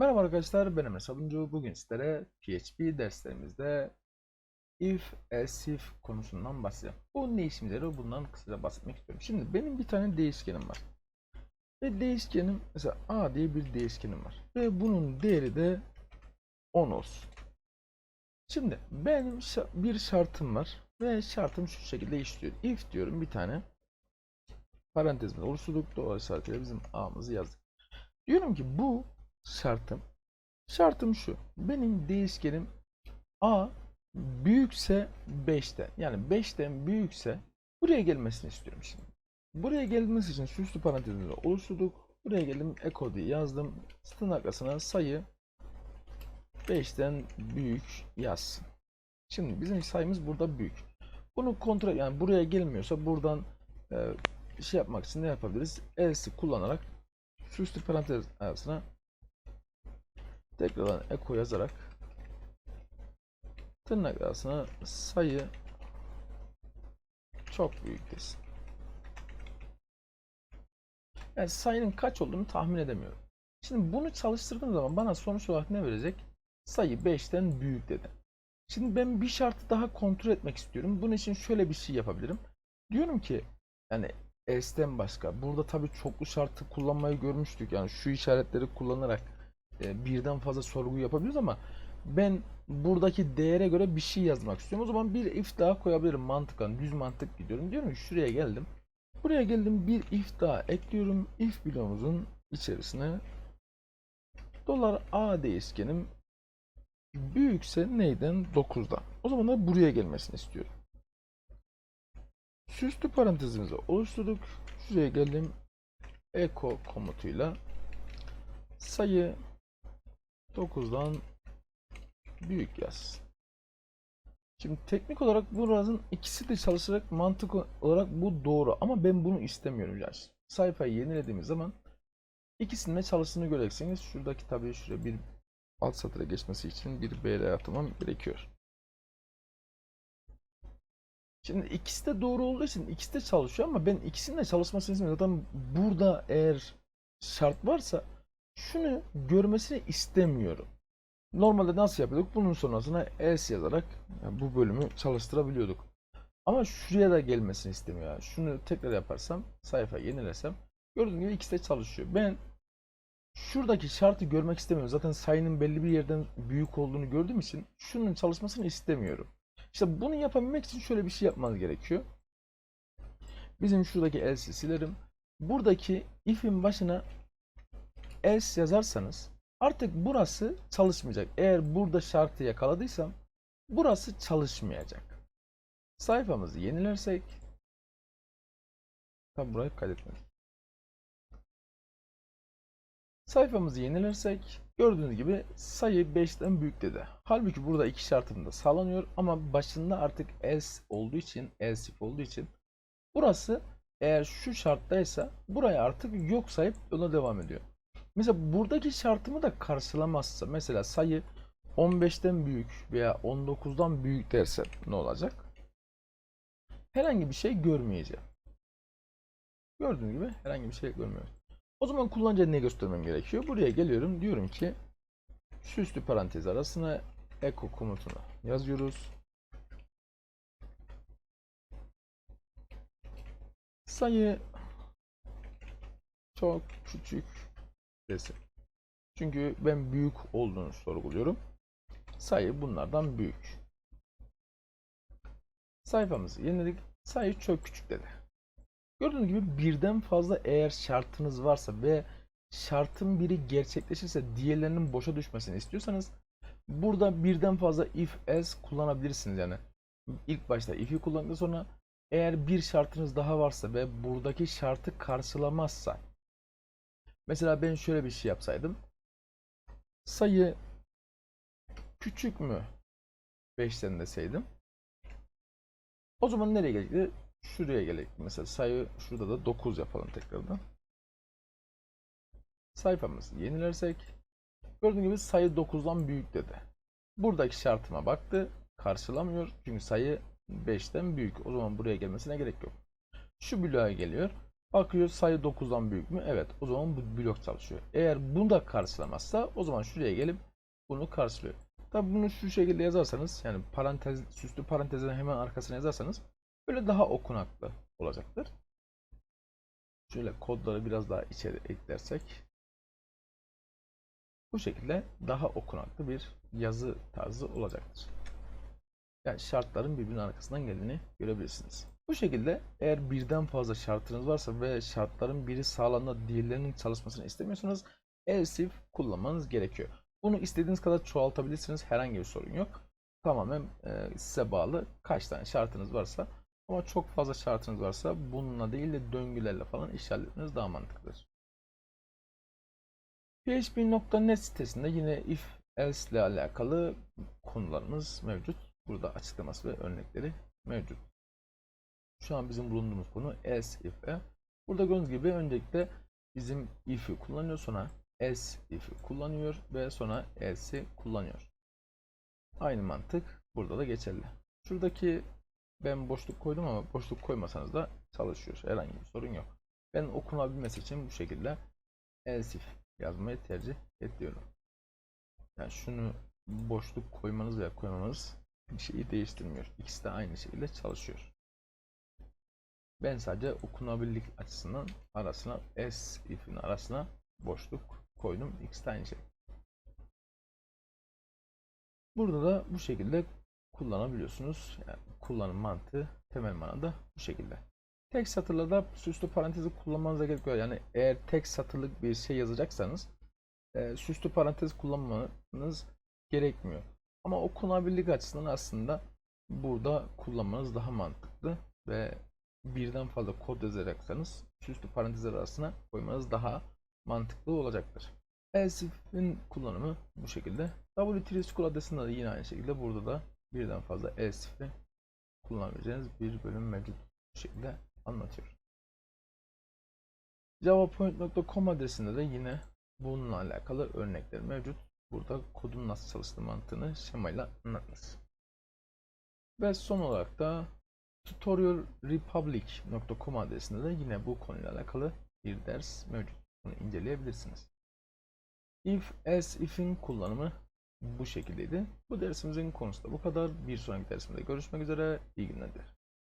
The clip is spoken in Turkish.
Merhaba arkadaşlar ben Emre Sabuncu. Bugün sizlere PHP derslerimizde if, else if konusundan bahsedeceğim. Bu ne işimize yarıyor bundan kısaca bahsetmek istiyorum. Şimdi benim bir tane değişkenim var. Ve değişkenim mesela a diye bir değişkenim var. Ve bunun değeri de 10 olsun. Şimdi benim bir şartım var. Ve şartım şu şekilde işliyor. If diyorum bir tane. Parantezinde oluşturduk. Dolayısıyla bizim a'mızı yazdık. Diyorum ki bu şartım. Şartım şu. Benim değişkenim a büyükse 5'ten. Yani 5'ten büyükse buraya gelmesini istiyorum şimdi. Buraya gelmesi için süslü parantezinde oluşturduk. Buraya geldim echo diye yazdım. Arkasına sayı 5'ten büyük yazsın. Şimdi bizim sayımız burada büyük. Bunu kontrol yani buraya gelmiyorsa buradan e, şey yapmak için ne yapabiliriz? Else'i kullanarak süslü parantez arasına tekrardan echo yazarak tırnak arasına sayı çok büyük desin. Yani sayının kaç olduğunu tahmin edemiyorum. Şimdi bunu çalıştırdığım zaman bana sonuç olarak ne verecek? Sayı 5'ten büyük dedi. Şimdi ben bir şartı daha kontrol etmek istiyorum. Bunun için şöyle bir şey yapabilirim. Diyorum ki yani S'ten başka. Burada tabii çoklu şartı kullanmayı görmüştük. Yani şu işaretleri kullanarak birden fazla sorgu yapabiliriz ama ben buradaki değere göre bir şey yazmak istiyorum. O zaman bir if daha koyabilirim mantıken. Düz mantık gidiyorum. Diyorum şuraya geldim. Buraya geldim bir if daha ekliyorum. If bloğumuzun içerisine dolar a değişkenim büyükse neyden? 9'dan. O zaman da buraya gelmesini istiyorum. Süslü parantezimizi oluşturduk. Şuraya geldim. Echo komutuyla sayı 9'dan büyük yaz. Şimdi teknik olarak buranın ikisi de çalışarak mantık olarak bu doğru ama ben bunu istemiyorum yani. Sayfayı yenilediğimiz zaman ikisinin de çalıştığını göreceksiniz. Şuradaki tabii şuraya bir alt satıra geçmesi için bir BR atmam gerekiyor. Şimdi ikisi de doğru olduğu için ikisi de çalışıyor ama ben ikisinin de çalışmasını istemiyorum. Zaten burada eğer şart varsa şunu görmesini istemiyorum. Normalde nasıl yapıyorduk? Bunun sonrasına else yazarak bu bölümü çalıştırabiliyorduk. Ama şuraya da gelmesini istemiyor. Şunu tekrar yaparsam, sayfa yenilesem gördüğünüz gibi ikisi de çalışıyor. Ben şuradaki şartı görmek istemiyorum. Zaten sayının belli bir yerden büyük olduğunu gördüğüm için şunun çalışmasını istemiyorum. İşte bunu yapabilmek için şöyle bir şey yapmanız gerekiyor. Bizim şuradaki else'i silerim. Buradaki if'in başına else yazarsanız artık burası çalışmayacak. Eğer burada şartı yakaladıysam burası çalışmayacak. Sayfamızı yenilersek Tabi burayı kaydetmedik. Sayfamızı yenilersek gördüğünüz gibi sayı 5'ten büyük dedi. Halbuki burada iki şartım da sağlanıyor ama başında artık else olduğu için else olduğu için burası eğer şu şarttaysa burayı artık yok sayıp yola devam ediyor. Mesela buradaki şartımı da karşılamazsa mesela sayı 15'ten büyük veya 19'dan büyük derse ne olacak? Herhangi bir şey görmeyeceğim. Gördüğünüz gibi herhangi bir şey görmüyorum. O zaman kullanıcıya ne göstermem gerekiyor? Buraya geliyorum. Diyorum ki süslü parantez arasına echo komutunu yazıyoruz. Sayı çok küçük desin. Çünkü ben büyük olduğunu sorguluyorum. Sayı bunlardan büyük. Sayfamızı yeniledik. Sayı çok küçük dedi. Gördüğünüz gibi birden fazla eğer şartınız varsa ve şartın biri gerçekleşirse diğerlerinin boşa düşmesini istiyorsanız burada birden fazla if else kullanabilirsiniz yani. İlk başta if'i kullandıktan sonra eğer bir şartınız daha varsa ve buradaki şartı karşılamazsa mesela ben şöyle bir şey yapsaydım sayı küçük mü 5'ten deseydim o zaman nereye gelecekti? Şuraya gerek. Mesela sayı şurada da 9 yapalım tekrardan. Sayfamızı yenilersek gördüğünüz gibi sayı 9'dan büyük dedi. Buradaki şartıma baktı. Karşılamıyor. Çünkü sayı 5'ten büyük. O zaman buraya gelmesine gerek yok. Şu bloğa geliyor. Bakıyor sayı 9'dan büyük mü? Evet. O zaman bu blok çalışıyor. Eğer bunu da karşılamazsa o zaman şuraya gelip bunu karşılıyor. Tabi bunu şu şekilde yazarsanız yani parantez süslü parantezin hemen arkasına yazarsanız böyle daha okunaklı olacaktır. Şöyle kodları biraz daha içeri eklersek bu şekilde daha okunaklı bir yazı tarzı olacaktır. Yani şartların birbirinin arkasından geldiğini görebilirsiniz. Bu şekilde eğer birden fazla şartınız varsa ve şartların biri sağlamda diğerlerinin çalışmasını istemiyorsanız else kullanmanız gerekiyor. Bunu istediğiniz kadar çoğaltabilirsiniz. Herhangi bir sorun yok. Tamamen e, size bağlı kaç tane şartınız varsa ama çok fazla şartınız varsa bununla değil de döngülerle falan işaretlemeniz daha mantıklıdır. PHP.net sitesinde yine if else ile alakalı konularımız mevcut. Burada açıklaması ve örnekleri mevcut. Şu an bizim bulunduğumuz konu else if'e. Burada gördüğünüz gibi öncelikle bizim if'i kullanıyor sonra else if'i kullanıyor ve sonra else'i kullanıyor. Aynı mantık burada da geçerli. Şuradaki ben boşluk koydum ama boşluk koymasanız da çalışıyor. Herhangi bir sorun yok. Ben okunabilmesi için bu şekilde else if yazmayı tercih ediyorum. Yani şunu boşluk koymanız veya koymamanız bir şeyi değiştirmiyor. İkisi de aynı şekilde çalışıyor. Ben sadece okunabilirlik açısından arasına s if'in arasına boşluk koydum. De aynı şey. Burada da bu şekilde kullanabiliyorsunuz. Yani kullanım mantığı temel manada bu şekilde. Tek satırlarda süslü parantezi kullanmanıza gerek yok. Yani eğer tek satırlık bir şey yazacaksanız e, süslü parantez kullanmanız gerekmiyor. Ama okunabilirlik açısından aslında burada kullanmanız daha mantıklı ve birden fazla kod yazacaksanız süslü parantezler arasına koymanız daha mantıklı olacaktır. Else if'in kullanımı bu şekilde. W3 School adresinde de yine aynı şekilde burada da birden fazla else kullanabileceğiniz bir bölüm mevcut bu şekilde anlatıyor. javapoint.com adresinde de yine bununla alakalı örnekler mevcut. Burada kodun nasıl çalıştığı mantığını şemayla anlatmış. Ve son olarak da tutorialrepublic.com adresinde de yine bu konuyla alakalı bir ders mevcut. Bunu inceleyebilirsiniz. If, else, if'in kullanımı bu şekildeydi. Bu dersimizin konusu da bu kadar. Bir sonraki dersimizde görüşmek üzere. İyi günler dilerim.